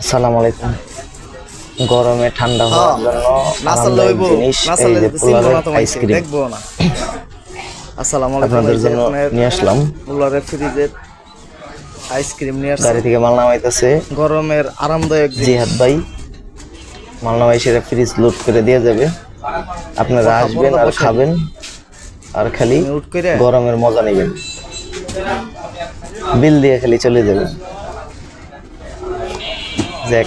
আসসালামু আলাইকুম। গরমে ঠান্ডা হওয়ার জন্য আরামদায়ক জিনিস এই যে পোলারের আইসক্রিম। দেখব না। আসসালামু আলাইকুম আপনাদের জন্য নিয়ে আসলাম। কুলারের ফ্রিজের আইসক্রিম নিয়ে আসছে। গাড়ি থেকে মাল নামাইতেছে। গরমের আরামদায়ক জিহাদ ভাই মাল নামাই সেটা ফ্রিজ লোড করে দিয়ে যাবে। আপনারা আসবেন আর খাবেন। আর খালি গরমের মজা নেবেন। বিল দিয়ে খালি চলে যাবেন দেখ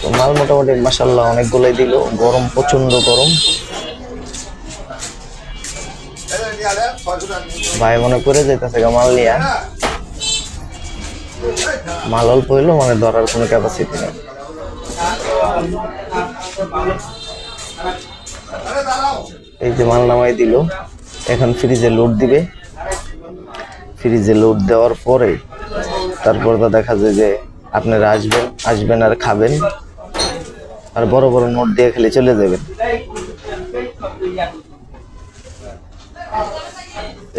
তো মাল মোটামুটি মাসাল্লাহ অনেকগুলোই দিল। গরম প্রচণ্ড গরম। ভাই মনে করে যেতেছে মাল নিয়া। মাল অল্প হইল মানে ধরার কোনো ক্যাপাসিটি নেই। এই যে মাল নামাই দিল, এখন ফ্রিজে লোড দিবে। ফ্রিজে লোড দেওয়ার পরে তারপর তো দেখা যায় যে আপনারা আসবেন আসবেন আর খাবেন। আর বড় বড় নোট দিয়ে খেলে চলে যাবেন।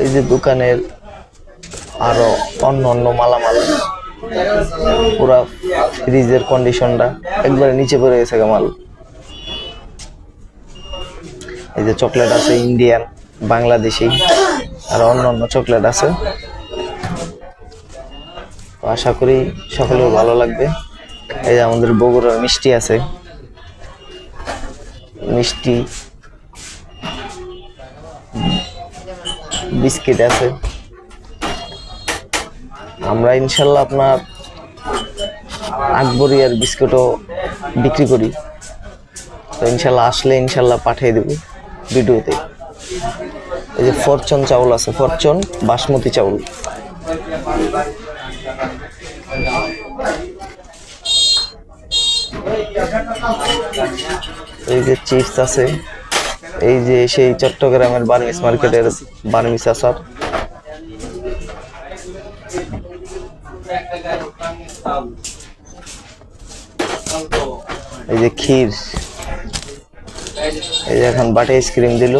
এই যে দোকানের আরও অন্য অন্য মালামাল, পুরা ফ্রিজের কন্ডিশনটা একবারে নিচে পড়ে গেছে মাল। এই যে চকলেট আছে ইন্ডিয়ান বাংলাদেশি, আর অন্য অন্য চকলেট আছে। আশা করি সকলের ভালো লাগবে। এই যে আমাদের বগুড়ার মিষ্টি আছে। মিষ্টি, বিস্কিট আছে। আমরা ইনশাল্লাহ আপনার আকবরিয়ার বিস্কুটও বিক্রি করি। তো ইনশাল্লাহ আসলে ইনশাল্লাহ পাঠিয়ে দেবো ভিডিওতে। এই যে ফরচন চাউল আছে, ফরচন বাসমতি চাউল। এই যে চিপস আছে, এই যে সেই চট্টগ্রামের বার্মিস মার্কেটের বার্মিস আচার। এই যে ক্ষীর। এই যে এখন বাটে আইসক্রিম দিল।